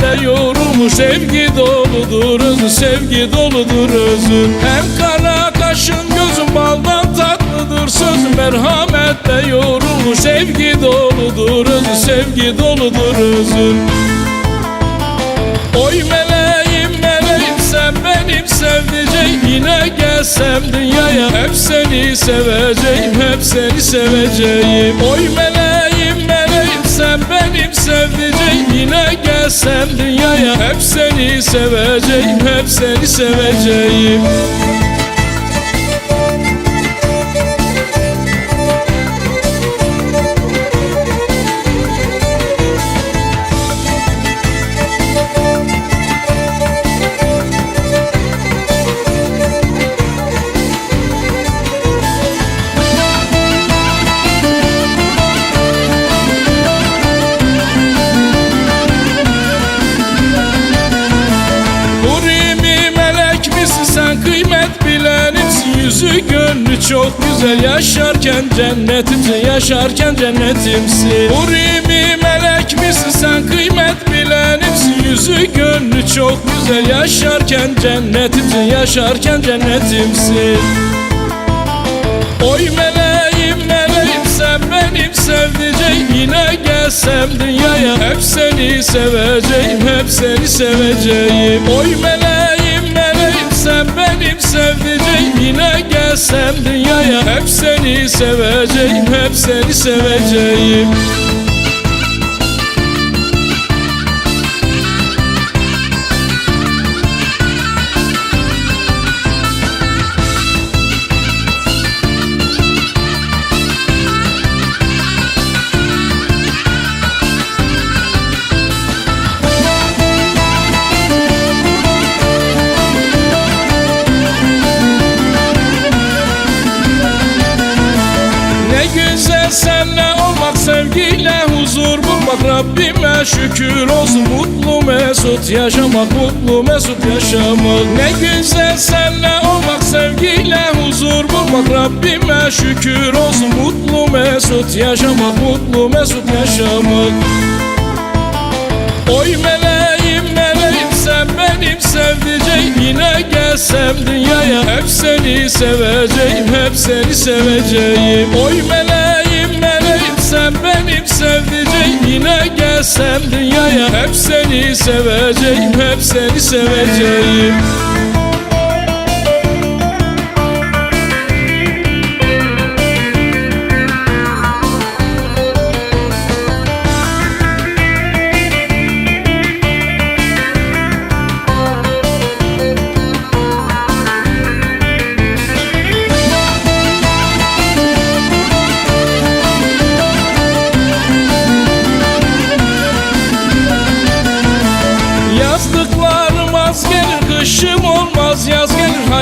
merhamette yorulmuş Sevgi doludur özün sevgi doludur özün Hem kara kaşın gözün baldan tatlıdır sözün Merhamette yorulmuş sevgi doludur özün sevgi doludur özün Oy meleğim meleğim sen benim sevdiceğim Yine gelsem dünyaya hep seni seveceğim Hep seni seveceğim. Oy meleğim meleğim sen benim sevdiceğim Yine gelsem dünyaya hep seni seveceğim Hep seni seveceğim gönlü çok güzel yaşarken cennetimsin Yaşarken cennetimsin. Hurimi melek misin sen? Kıymet bilenimsin. Yüzü gönlü çok güzel yaşarken cennetimsin Yaşarken cennetimsin. Oy meleğim meleğim sen benim sevdiceğim. Yine gelsem dünyaya hep seni seveceğim Hep seni seveceğim. Oy meleğim gelsem dünyaya hep seni seveceğim Hep seni seveceğim Şükür olsun mutlu mesut yaşamak Mutlu mesut yaşamak. Ne güzel senle olmak sevgiyle huzur bulmak. Rabbime şükür olsun mutlu mesut yaşamak Mutlu mesut yaşamak. Oy meleğim meleğim sen benim sevdiceğim. Yine gelsem dünyaya hep seni seveceğim Hep seni seveceğim. Oy meleğim gelsem dünyaya hep seni seveceğim Hep seni seveceğim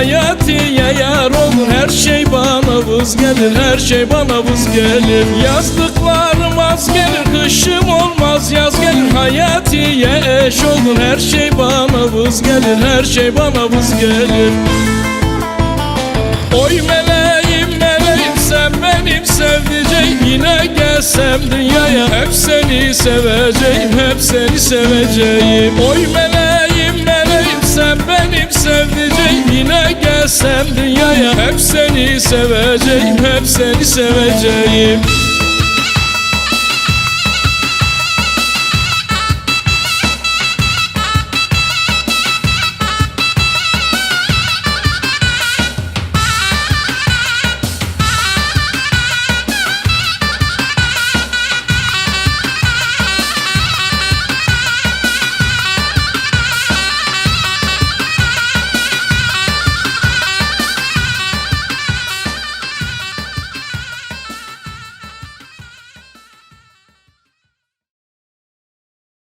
Hayatiye yar olur. Her şey bana vız gelir Her şey bana vız gelir. Yazdıklarım az gelir kışım olmaz yaz gelir. Hayatiye eş olur her şey bana vız gelir Her şey bana vız gelir. Oy meleğim meleğim sen benim sevdiceğim. Yine gelsem dünyaya hep seni seveceğim Hep seni seveceğim. Oy meleğim Yine gelsem dünyaya hep seni seveceğim Hep seni seveceğim